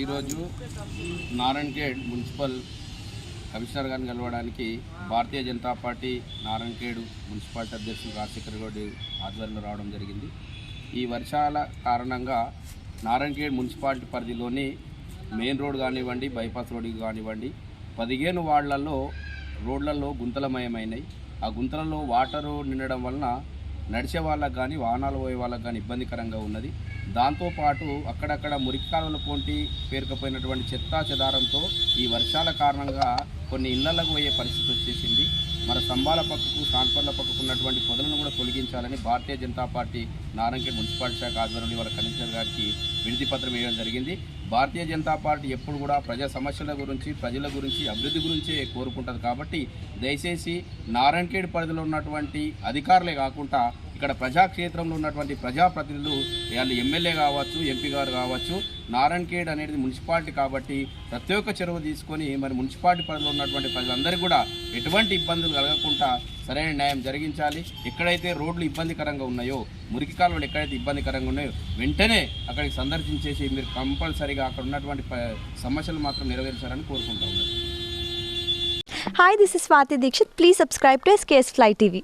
ఈరోజు Narayankhed municipal commissioner గారిని కలవడానికి భారతీయ జనతా పార్టీ నారాయణఖేడ్ మున్సిపాలిటీ అధ్యక్షుడు రాజశేఖర్ గౌడ్ ఆధ్వర్యంలో రావడం జరిగింది. ఈ వర్షాల కారణంగా నారాయణఖేడ్ మున్సిపాలిటీ పరిధిలోని మెయిన్ రోడ్ కానివ్వండి బైపాస్ రోడ్ కానివ్వండి పదిహేను వార్డులలో రోడ్లలో గుంతలమయమైనాయి. ఆ గుంతలలో వాటరు నిండడం వలన నడిచే వాళ్ళకు కానీ వాహనాలు పోయే వాళ్ళకు కానీ ఇబ్బందికరంగా ఉన్నది. దాంతోపాటు అక్కడక్కడ మురికి కాలువల పొంటి పేరుకుపోయినటువంటి చెత్తా చెదారంతో ఈ వర్షాల కారణంగా కొన్ని ఇళ్ళకు పోయే పరిస్థితి వచ్చేసింది. మన స్తంభాల పక్కకు సాన్పర్ల పక్కకు ఉన్నటువంటి పొదలను కూడా తొలగించాలని భారతీయ జనతా పార్టీ నారాయణఖేడ్ మున్సిపాలిటీ శాఖ ఆధ్వర్యంలో ఇవాళ కమిషనర్ గారికి వినతి పత్రం వేయడం జరిగింది. భారతీయ జనతా పార్టీ ఎప్పుడు కూడా ప్రజా సమస్యల గురించి ప్రజల గురించి అభివృద్ధి గురించే కోరుకుంటుంది కాబట్టి దయచేసి నారాయణఖేడ్ పరిధిలో ఉన్నటువంటి అధికారులే కాకుండా ఇక్కడ ప్రజాక్షేత్రంలో ఉన్నటువంటి ప్రజాప్రతినిధులు వాళ్ళు ఎమ్మెల్యే కావచ్చు ఎంపీ గారు కావచ్చు నారాయణఖేడ్ అనేది మున్సిపాలిటీ కాబట్టి ప్రతి ఒక్క చెరువు తీసుకొని మరి మున్సిపాలిటీ పరిధిలో ఉన్నటువంటి ప్రజలందరికీ కూడా ఎటువంటి ఇబ్బందులు కలగకుండా సరైన న్యాయం జరిగించాలి. ఎక్కడైతే రోడ్లు ఇబ్బందికరంగా ఉన్నాయో మురికి కాలువలు ఎక్కడైతే ఇబ్బందికరంగా ఉన్నాయో వెంటనే అక్కడికి సందర్శించేసి మీరు కంపల్సరీగా అక్కడ ఉన్నటువంటి సమస్యలు మాత్రం నెరవేర్చాలని కోరుకుంటా ఉన్నారు hi this is Swathi Dixit please subscribe to SKS fly TV